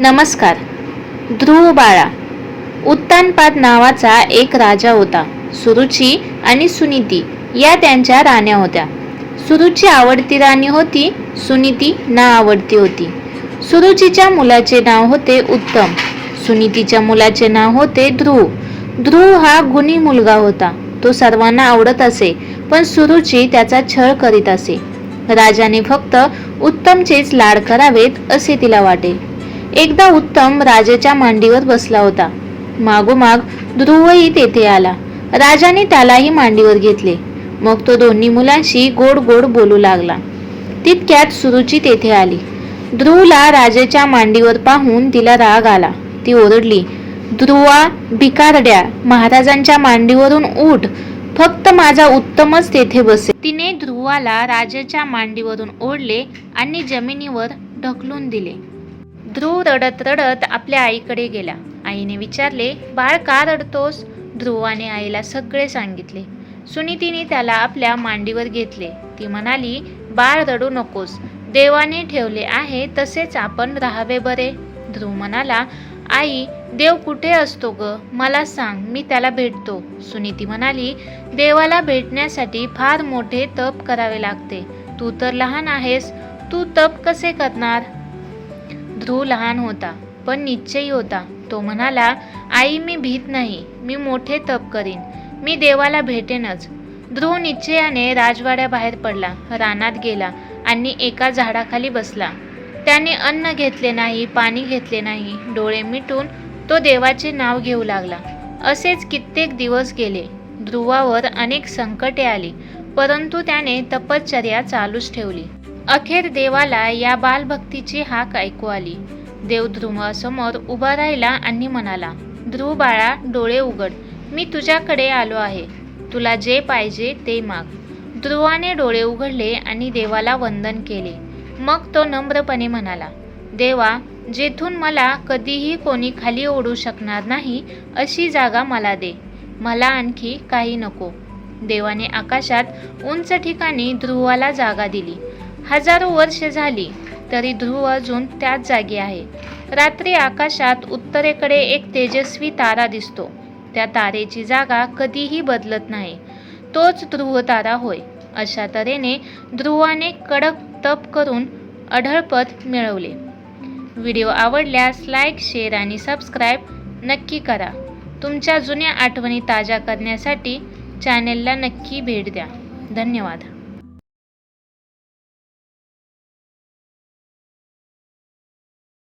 नमस्कार. ध्रुव बाळा. उत्तानपाद नावाचा एक राजा होता. सुरुची आणि सुनीती या त्यांच्या राण्या होत्या. सुरुची आवडती राणी होती सुनीती ना आवडती होती. सुरुचीच्या मुलाचे नाव होते उत्तम. सुनीतीच्या मुलाचे नाव होते ध्रुव. ध्रुव हा गुणी मुलगा होता. तो सर्वांना आवडत असे पण सुरुची त्याचा छळ करीत असे. राजाने फक्त उत्तमचेच लाड करावेत असे तिला वाटे. एकदा उत्तम राजाच्या मांडीवर बसला होता. मागोमाग ध्रुवही तेथे आला. राजाने त्यालाही मांडीवर घेतले. मग तो दोन्ही मुलांशी गोड गोड बोलू लागला. तितक्यात सुरुची तेथे आली. ध्रुवला राजाच्या मांडीवर पाहून तिला राग आला. ती ओरडली ध्रुवा भिकारड्या महाराजांच्या मांडीवरून उठ. फक्त माझा उत्तमच तेथे बसे. तिने ध्रुवाला राजाच्या मांडीवरून ओढले आणि जमिनीवर ढकलून दिले. ध्रुव रडत रडत आपल्या आईकडे गेला. आईने विचारले बाळ का रडतोस? ध्रुवाने आईला सगळे सांगितले. सुनीतीने त्याला आपल्या मांडीवर घेतले. ती म्हणाली बाळ रडू नकोस. देवाने ठेवले आहे तसेच आपण राहावे बरे. ध्रुव म्हणाला आई देव कुठे असतो ग? मला सांग मी त्याला भेटतो. सुनीती म्हणाली देवाला भेटण्यासाठी फार मोठे तप करावे लागते. तू तर लहान आहेस. तू तप कसे करणार? तो लहान होता पण निश्चयी होता. तो म्हणाला आई मी भीत नाही. मी मोठे तप करीन. मी देवाला भेटेनच. ध्रुव निश्चयाने राजवाड्याबाहेर पडला रानात गेला आणि एका झाडाखाली बसला. त्याने अन्न घेतले नाही पाणी घेतले नाही डोळे मिटून तो देवाचे नाव घेऊ लागला. असेच कित्येक दिवस गेले. ध्रुवावर अनेक संकटे आली परंतु त्याने तपश्चर्या चालूच ठेवली. अखेर देवाला या बालभक्तीची हाक ऐकू आली. देव ध्रुवासमोर उभा राहिला आणि म्हणाला ध्रुव बाळा डोळे उघड. मी तुझ्याकडे आलो आहे. तुला जे पाहिजे ते माग. ध्रुवाने डोळे उघडले आणि देवाला वंदन केले. मग तो नम्रपणे म्हणाला देवा जेथून मला कधीही कोणी खाली ओढू शकणार नाही अशी जागा मला दे. मला आणखी काही नको. देवाने आकाशात उंच ठिकाणी ध्रुवाला जागा दिली. हजारो वर्ष झाली तरी ध्रुव अजून त्याच जागी आहे. रात्री आकाशात उत्तरेकडे एक तेजस्वी तारा दिसतो. त्या तारेची जागा कधीही बदलत नाही. तोच ध्रुव तारा होय. अशा तऱ्हेने ध्रुवाने कडक तप करून अढळपद मिळवले. व्हिडिओ आवडल्यास लाईक शेअर आणि सबस्क्राईब नक्की करा. तुमच्या जुन्या आठवणी ताज्या करण्यासाठी चॅनेलला नक्की भेट द्या. धन्यवाद.